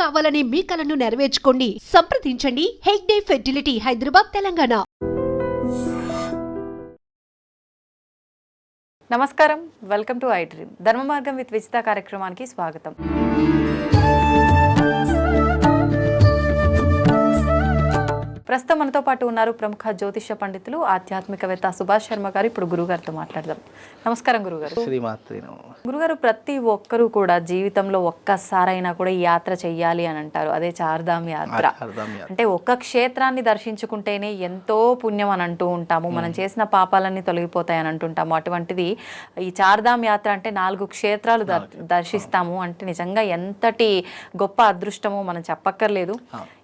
కావాలనే మీ కలను నెరవేర్చుకోండి. సంప్రదించండి. హెగ్డే ఫెర్టిలిటీ హైదరాబాద్ తెలంగాణ. నమస్కారం. Welcome to I dream. ధర్మ మార్గం విత్ విజిత కార్యక్రమానికి స్వాగతం. ప్రస్తుతం మనతో పాటు ఉన్నారు ప్రముఖ జ్యోతిష పండితులు ఆధ్యాత్మికవేత్త సుభాష్ శర్మ గారు. ఇప్పుడు గురుగారితో మాట్లాడదాం. నమస్కారం గురుగారు. గురుగారు ప్రతి ఒక్కరూ కూడా జీవితంలో ఒక్కసారైనా కూడా ఈ యాత్ర చెయ్యాలి అని అంటారు. అదే చార్ధామ్ యాత్ర. అంటే ఒక్క క్షేత్రాన్ని దర్శించుకుంటేనే ఎంతో పుణ్యం అని అంటూ ఉంటాము. మనం చేసిన పాపాలన్నీ తొలగిపోతాయి అని అంటుంటాము. అటువంటిది ఈ చార్ధామ్ యాత్ర అంటే నాలుగు క్షేత్రాలు దర్- దర్శిస్తాము. అంటే నిజంగా ఎంతటి గొప్ప అదృష్టమో మనం చెప్పక్కర్లేదు.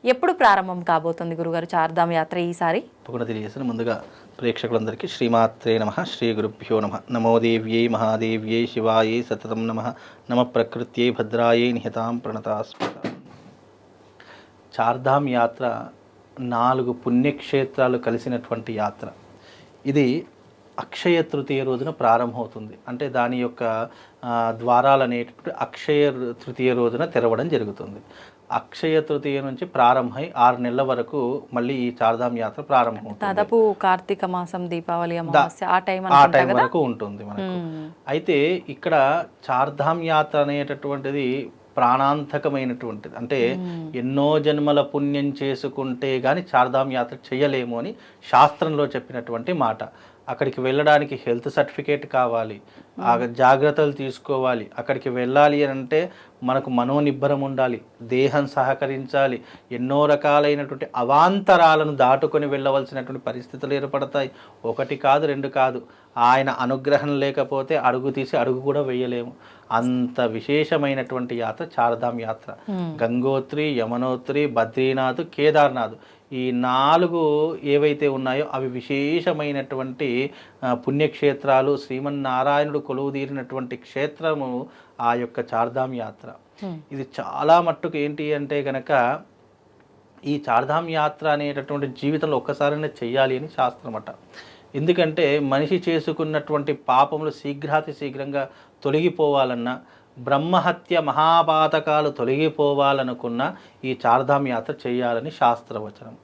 ఎప్పుడు ప్రారంభం కాబోతుంది గురుగారు? చార్ధామ్ యాత్ర ఈసారి? తప్పకుండా తెలియజేసిన ముందుగా ప్రేక్షకులందరికీ శ్రీమాత్రే నమ శ్రీ గురుభ్యో నమ. నమోదేవ్యై మహాదేవ్యై శివాయై సతతం నమ. నమ ప్రకృత్యై భద్రాయై నిహతాం ప్రణతాస్మ చార్ధామ్ యాత్ర నాలుగు పుణ్యక్షేత్రాలు కలిసినటువంటి యాత్ర. ఇది అక్షయ తృతీయ రోజున ప్రారంభమవుతుంది. అంటే దాని యొక్క ద్వారాలు అనేటువంటి అక్షయ తృతీయ రోజున తెరవడం జరుగుతుంది. అక్షయ తృతీయ నుంచి ప్రారంభమై ఆరు నెలల వరకు మళ్ళీ ఈ చార్ధామ్ యాత్ర ప్రారంభమవుతుంది. దాదాపు కార్తీక మాసం దీపావళి ఆ టైం ఆ టైం వరకు ఉంటుంది మనకు. అయితే ఇక్కడ చార్ధామ్ యాత్ర అనేటటువంటిది ప్రాణాంతకమైనటువంటిది. అంటే ఎన్నో జన్మల పుణ్యం చేసుకుంటే గాని చార్ధామ్ యాత్ర చేయలేము అని శాస్త్రంలో చెప్పినటువంటి మాట. అక్కడికి వెళ్ళడానికి హెల్త్ సర్టిఫికేట్ కావాలి. ఆ జాగ్రత్తలు తీసుకోవాలి. అక్కడికి వెళ్ళాలి అని అంటే మనకు మనోనిబ్బరం ఉండాలి. దేహం సహకరించాలి. ఎన్నో రకాలైనటువంటి అవాంతరాలను దాటుకొని వెళ్ళవలసినటువంటి పరిస్థితులు ఏర్పడతాయి. ఒకటి కాదు రెండు కాదు. ఆయన అనుగ్రహం లేకపోతే అడుగు తీసి అడుగు కూడా వేయలేము. అంత విశేషమైనటువంటి యాత్ర చారధామ్ యాత్ర. గంగోత్రి యమునోత్రి బద్రీనాథ్ కేదార్నాథ్ ఈ నాలుగు ఏవైతే ఉన్నాయో అవి విశేషమైనటువంటి పుణ్యక్షేత్రాలు శ్రీమన్నారాయణుడు కొలువుదీరినటువంటి క్షేత్రము ఆ యొక్క చార్ధామ్ యాత్ర ఇది చాలా మట్టుకు ఏంటి అంటే గనక ఈ చార్ధామ్ యాత్ర అనేటటువంటి జీవితంలో ఒక్కసారైనా చెయ్యాలి అని శాస్త్రం అట ఎందుకంటే మనిషి చేసుకున్నటువంటి పాపములు శీఘ్రాతి శీఘ్రంగా తొలగిపోవాలన్నా బ్రహ్మహత్య మహాపాతకాలు తొలగిపోవాలనుకున్న ఈ చార్ధామ్ యాత్ర చేయాలని శాస్త్రవచనం.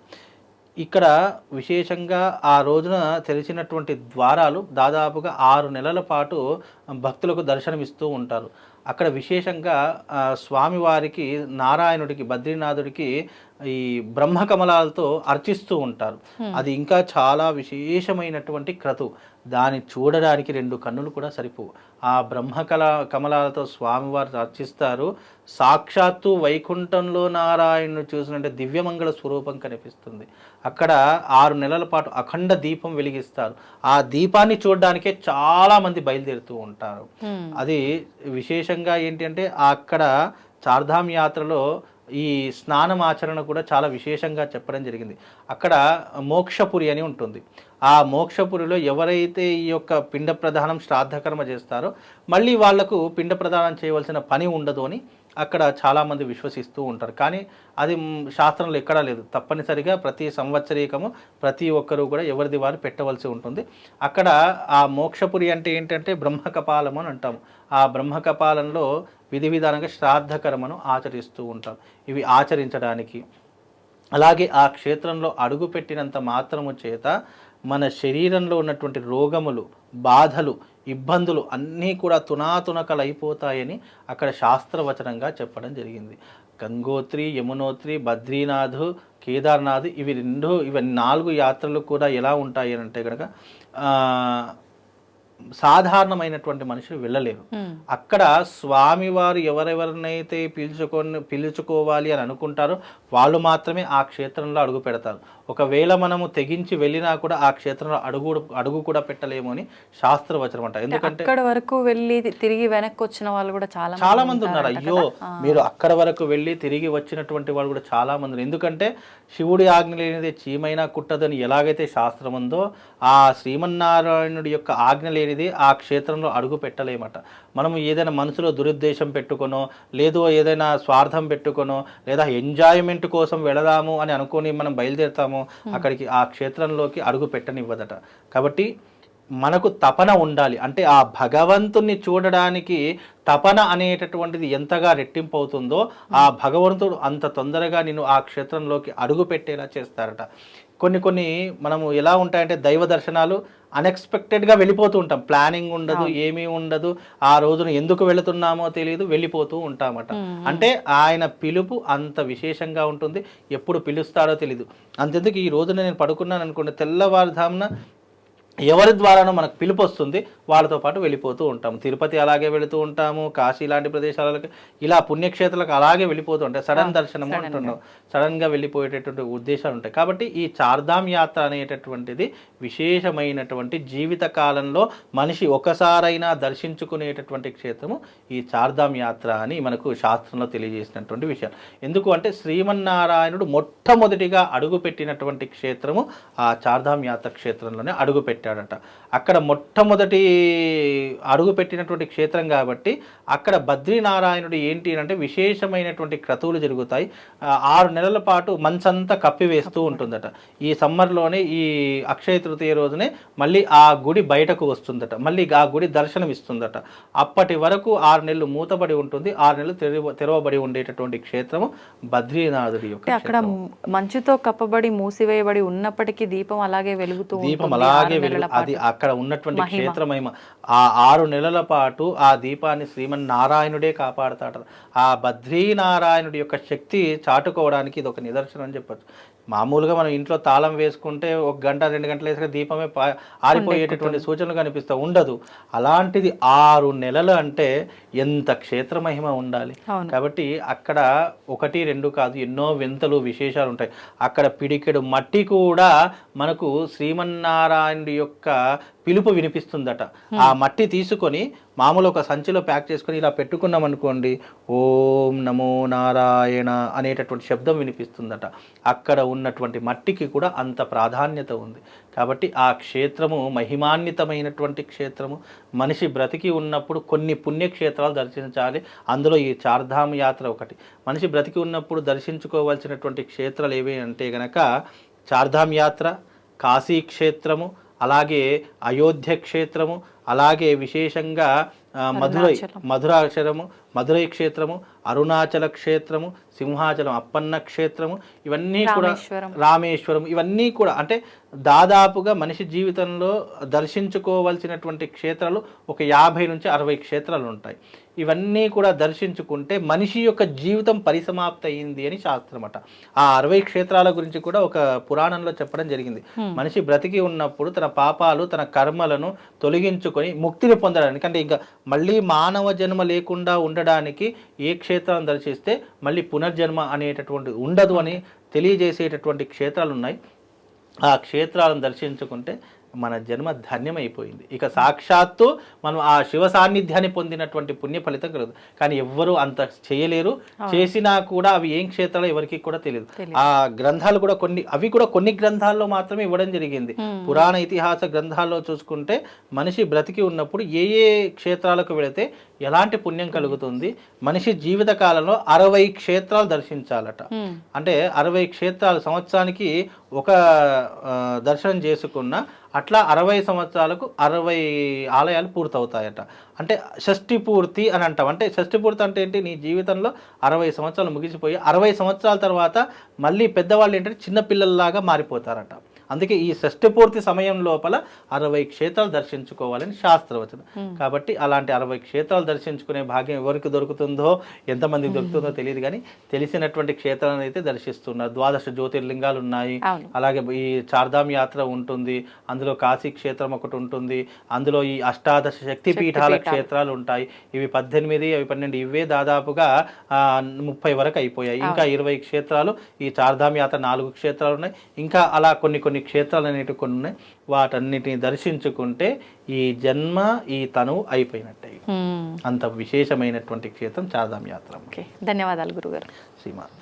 ఇక్కడ విశేషంగా ఆ రోజున తెలిసినటువంటి ద్వారాలు దాదాపుగా ఆరు నెలల పాటు భక్తులకు దర్శనమిస్తూ ఉంటారు. అక్కడ విశేషంగా స్వామివారికి నారాయణుడికి బద్రీనాథుడికి ఈ బ్రహ్మకమలాలతో అర్చిస్తూ ఉంటారు. అది ఇంకా చాలా విశేషమైనటువంటి క్రతు దాన్ని చూడడానికి రెండు కన్నులు కూడా సరిపోవు. ఆ బ్రహ్మకల కమలాలతో స్వామివారు అర్చిస్తారు. సాక్షాత్తు వైకుంఠంలో నారాయణుడు చూసినట్టే దివ్యమంగళ స్వరూపం కనిపిస్తుంది. అక్కడ ఆరు నెలల పాటు అఖండ దీపం వెలిగిస్తారు. ఆ దీపాన్ని చూడడానికే చాలా మంది బయలుదేరుతూ ఉంటారు. అది విశేషంగా ఏంటి అంటే అక్కడ చార్ధామ్ యాత్రలో ఈ స్నానం ఆచరణ కూడా చాలా విశేషంగా చెప్పడం జరిగింది. అక్కడ మోక్షపురి అని ఉంటుంది. ఆ మోక్షపురిలో ఎవరైతే ఈ యొక్క పిండ ప్రధానం శ్రాద్ధకర్మ చేస్తారో మళ్ళీ వాళ్ళకు పిండ ప్రదానం చేయవలసిన పని ఉండదు అని అక్కడ చాలామంది విశ్వసిస్తూ ఉంటారు. కానీ అది శాస్త్రంలో ఎక్కడా లేదు. తప్పనిసరిగా ప్రతి సంవత్సరీకము ప్రతి ఒక్కరూ కూడా ఎవరిది వారు పెట్టవలసి ఉంటుంది. అక్కడ ఆ మోక్షపురి అంటే ఏంటంటే బ్రహ్మకపాలం అని అంటాము. ఆ బ్రహ్మకపాలంలో విధి విధానంగా శ్రాద్ధకర్మను ఆచరిస్తూ ఉంటాం. ఇవి ఆచరించడానికి. అలాగే ఆ క్షేత్రంలో అడుగుపెట్టినంత మాత్రము చేత మన శరీరంలో ఉన్నటువంటి రోగములు బాధలు ఇబ్బందులు అన్నీ కూడా తునాతునకలు అయిపోతాయని అక్కడ శాస్త్రవచనంగా చెప్పడం జరిగింది. గంగోత్రి యమునోత్రి బద్రీనాథ్ కేదార్నాథ్ ఇవి రెండు ఇవి నాలుగు యాత్రలు కూడా ఎలా ఉంటాయి అని అంటే కనుక సాధారణమైనటువంటి మనుషులు వెళ్ళలేరు. అక్కడ స్వామివారు ఎవరెవరినైతే పిలుచుకొని పిలుచుకోవాలి అని అనుకుంటారో వాళ్ళు మాత్రమే ఆ క్షేత్రంలో అడుగు పెడతారు. ఒకవేళ మనము తెగించి వెళ్ళినా కూడా ఆ క్షేత్రంలో అడుగు అడుగు కూడా పెట్టలేము అని శాస్త్రవచనం అంట ఎందుకంటే అక్కడ వరకు వెళ్ళి తిరిగి వెనక్కి వచ్చిన వాళ్ళు కూడా చాలా చాలా మంది ఉన్నారు. అయ్యో మీరు అక్కడ వరకు వెళ్ళి తిరిగి వచ్చినటువంటి వాళ్ళు కూడా చాలా మంది ఎందుకంటే శివుడి ఆజ్ఞ లేనిదే చీమైనా కుట్టదని ఎలాగైతే శాస్త్రం ఉందో ఆ శ్రీమన్నారాయణుడి యొక్క ఆజ్ఞ లేనిది ఆ క్షేత్రంలో అడుగు పెట్టలేమట. మనం ఏదైనా మనసులో దురుద్దేశం పెట్టుకొనో లేదో ఏదైనా స్వార్థం పెట్టుకొనో లేదా ఎంజాయ్మెంట్ కోసం వెళదాము అని అనుకొని మనం బయలుదేరుతాము అక్కడికి ఆ క్షేత్రంలోకి అడుగు పెట్టనివ్వదట. కాబట్టి మనకు తపన ఉండాలి. అంటే ఆ భగవంతుణ్ణి చూడడానికి తపన అనేటటువంటిది ఎంతగా రెట్టింపు అవుతుందో ఆ భగవంతుడు అంత తొందరగా నిన్ను ఆ క్షేత్రంలోకి అడుగు పెట్టేలా చేస్తారట. కొన్ని కొన్ని మనము ఎలా ఉంటాయంటే దైవ దర్శనాలు అన్ఎక్స్పెక్టెడ్గా వెళ్ళిపోతూ ఉంటాం. ప్లానింగ్ ఉండదు ఏమీ ఉండదు. ఆ రోజున ఎందుకు వెళుతున్నామో తెలియదు వెళ్ళిపోతూ ఉంటామట. అంటే ఆయన పిలుపు అంత విశేషంగా ఉంటుంది. ఎప్పుడు పిలుస్తాడో తెలియదు అంతెందుకు ఈ రోజున నేను పడుకున్నాను అనుకోండి తెల్లవారుధామున ఎవరి ద్వారానో మనకు పిలుపు వస్తుంది వాళ్ళతో పాటు వెళ్ళిపోతూ ఉంటాము. తిరుపతి అలాగే వెళుతూ ఉంటాము కాశీ లాంటి ప్రదేశాలకు ఇలా పుణ్యక్షేత్రాలకు అలాగే వెళ్ళిపోతూ ఉంటాయి. సడన్ దర్శనము అంటున్నాం సడన్గా వెళ్ళిపోయేటటువంటి ఉద్దేశాలు ఉంటాయి. కాబట్టి ఈ చార్ధామ్ యాత్ర అనేటటువంటిది విశేషమైనటువంటి జీవిత కాలంలో మనిషి ఒకసారైనా దర్శించుకునేటటువంటి క్షేత్రము ఈ చార్ధామ్ యాత్ర అని మనకు శాస్త్రంలో తెలియజేసినటువంటి విషయం. ఎందుకు అంటే శ్రీమన్నారాయణుడు మొట్టమొదటిగా అడుగుపెట్టినటువంటి క్షేత్రము ఆ చార్ధామ్ యాత్ర క్షేత్రంలోనే అడుగు పెట్టాడట. అక్కడ మొట్టమొదటి అడుగు పెట్టినటువంటి క్షేత్రం కాబట్టి అక్కడ బద్రీనారాయణుడు ఏంటి అంటే విశేషమైనటువంటి క్రతువులు జరుగుతాయి. ఆరు నెలల పాటు మంచంతా కప్పివేస్తూ ఉంటుందట. ఈ సమ్మర్లోనే ఈ అక్షయ తృతీయ రోజునే మళ్ళీ ఆ గుడి బయటకు వస్తుందట. మళ్ళీ ఆ గుడి దర్శనం ఇస్తుందట అప్పటి వరకు ఆరు నెలలు మూతబడి ఉంటుంది. ఆరు నెలలు తెరవ తెరవబడి ఉండేటటువంటి క్షేత్రము బద్రీనాథుడి యొక్క అక్కడ మంచుతో కప్పబడి మూసివేయబడి ఉన్నప్పటికీ దీపం అలాగే వెలుగుతూ దీపం అలాగే అది. అక్కడ ఉన్నటువంటి క్షేత్ర మహిమ ఆ ఆరు నెలల పాటు ఆ దీపాన్ని శ్రీమన్నారాయణుడే కాపాడుతాడు. ఆ బద్రీనారాయణుడి యొక్క శక్తి చాటుకోవడానికి ఇది ఒక నిదర్శనం అని చెప్పచ్చు. మామూలుగా మనం ఇంట్లో తాళం వేసుకుంటే ఒక గంట రెండు గంటలు వేసుకుని దీపమే ఆరిపోయేటటువంటి సూచనలు కనిపిస్తూ ఉండదు. అలాంటిది ఆరు నెలలు అంటే ఎంత క్షేత్ర మహిమ ఉండాలి. కాబట్టి అక్కడ ఒకటి రెండు కాదు ఎన్నో వింతలు విశేషాలు ఉంటాయి. అక్కడ పిడికెడు మట్టి కూడా మనకు శ్రీమన్నారాయణుడి యొక్క పిలుపు వినిపిస్తుందట. ఆ మట్టి తీసుకొని మామూలు ఒక సంచిలో ప్యాక్ చేసుకొని ఇలా పెట్టుకున్నాం అనుకోండి ఓం నమో నారాయణ అనేటటువంటి శబ్దం వినిపిస్తుందట. అక్కడ ఉన్నటువంటి మట్టికి కూడా అంత ప్రాధాన్యత ఉంది. కాబట్టి ఆ క్షేత్రము మహిమాన్వితమైనటువంటి క్షేత్రము. మనిషి బ్రతికి ఉన్నప్పుడు కొన్ని పుణ్యక్షేత్రాలు దర్శించాలి. అందులో ఈ చార్ధామ్ యాత్ర ఒకటి. మనిషి బ్రతికి ఉన్నప్పుడు దర్శించుకోవాల్సినటువంటి క్షేత్రాలు ఏవి అంటే గనక చార్ధామ్ యాత్ర కాశీ క్షేత్రము అలాగే అయోధ్య క్షేత్రము అలాగే విశేషంగా మధురై మధురాక్షరము మధురై క్షేత్రము అరుణాచల క్షేత్రము సింహాచలం అప్పన్న క్షేత్రము ఇవన్నీ కూడా రామేశ్వరం. ఇవన్నీ కూడా అంటే దాదాపుగా మనిషి జీవితంలో దర్శించుకోవాల్సినటువంటి క్షేత్రాలు ఒక యాభై నుంచి అరవై క్షేత్రాలు ఉంటాయి. ఇవన్నీ కూడా దర్శించుకుంటే మనిషి యొక్క జీవితం పరిసమాప్తి అయింది అని శాస్త్రం అట ఆ అరవై క్షేత్రాల గురించి కూడా ఒక పురాణంలో చెప్పడం జరిగింది. మనిషి బ్రతికి ఉన్నప్పుడు తన పాపాలు తన కర్మలను తొలగించుకొని ముక్తిని పొందడానికి అంటే ఇంకా మళ్ళీ మానవ జన్మ లేకుండా ఉండడానికి ఏ క్షేత్రం దర్శిస్తే మళ్ళీ పునర్జన్మ అనేటటువంటి ఉండదు అని తెలియజేసేటటువంటి క్షేత్రాలు ఉన్నాయి ఆ క్షేత్రాలను దర్శించుకుంటే మన జన్మ ధన్యమైపోయింది. ఇక సాక్షాత్తు మనం ఆ శివ సాన్నిధ్యాన్ని పొందినటువంటి పుణ్య ఫలితం కలదు. కానీ ఎవ్వరూ అంత చేయలేరు. చేసినా కూడా అవి ఏం క్షేత్రాలు ఎవరికి కూడా తెలియదు. ఆ గ్రంథాలు కూడా కొన్ని అవి కూడా కొన్ని గ్రంథాల్లో మాత్రమే ఇవ్వడం జరిగింది. పురాణ ఇతిహాస గ్రంథాల్లో చూసుకుంటే మనిషి బ్రతికి ఉన్నప్పుడు ఏ ఏ క్షేత్రాలకు వెళితే ఎలాంటి పుణ్యం కలుగుతుంది? మనిషి జీవిత కాలంలో అరవై క్షేత్రాలు దర్శించాలట. అంటే అరవై క్షేత్రాలు సంవత్సరానికి ఒక దర్శనం చేసుకున్న అట్లా అరవై సంవత్సరాలకు అరవై ఆలయాలు పూర్తవుతాయట. అంటే షష్ఠి పూర్తి అని అంటాం. అంటే షష్ఠి పూర్తి అంటే ఏంటి? నీ జీవితంలో అరవై సంవత్సరాలు ముగిసిపోయి అరవై సంవత్సరాల తర్వాత మళ్ళీ పెద్దవాళ్ళు ఏంటంటే చిన్నపిల్లల్లాగా మారిపోతారట. అందుకే ఈ షష్ఠి పూర్తి సమయం లోపల అరవై క్షేత్రాలు దర్శించుకోవాలని శాస్త్రవచనం. కాబట్టి అలాంటి అరవై క్షేత్రాలు దర్శించుకునే భాగ్యం ఎవరికి దొరుకుతుందో ఎంతమందికి దొరుకుతుందో తెలియదు కానీ తెలిసినటువంటి క్షేత్రాలను అయితే దర్శిస్తున్నారు. ద్వాదశ జ్యోతిర్లింగాలు ఉన్నాయి. అలాగే ఈ చార్ధామ్ యాత్ర ఉంటుంది. అందులో కాశీ క్షేత్రం ఒకటి ఉంటుంది. అందులో ఈ అష్టాదశ శక్తి పీఠాల క్షేత్రాలు ఉంటాయి. ఇవి పద్దెనిమిది అవి పన్నెండు ఇవే దాదాపుగా ఆ, ముప్పై వరకు అయిపోయాయి. ఇంకా ఇరవై క్షేత్రాలు ఈ చార్ధామ్ యాత్ర నాలుగు క్షేత్రాలు ఉన్నాయి. ఇంకా అలా కొన్ని కొన్ని క్షేత్రాలు అనేవి కొన్ని ఉన్నాయి. వాటన్నిటిని దర్శించుకుంటే ఈ జన్మ ఈ తనువు అయిపోయినట్టే. అంత విశేషమైనటువంటి క్షేత్రం చార్ధామ్ యాత్ర ధన్యవాదాలు గురుగారు. శ్రీమాత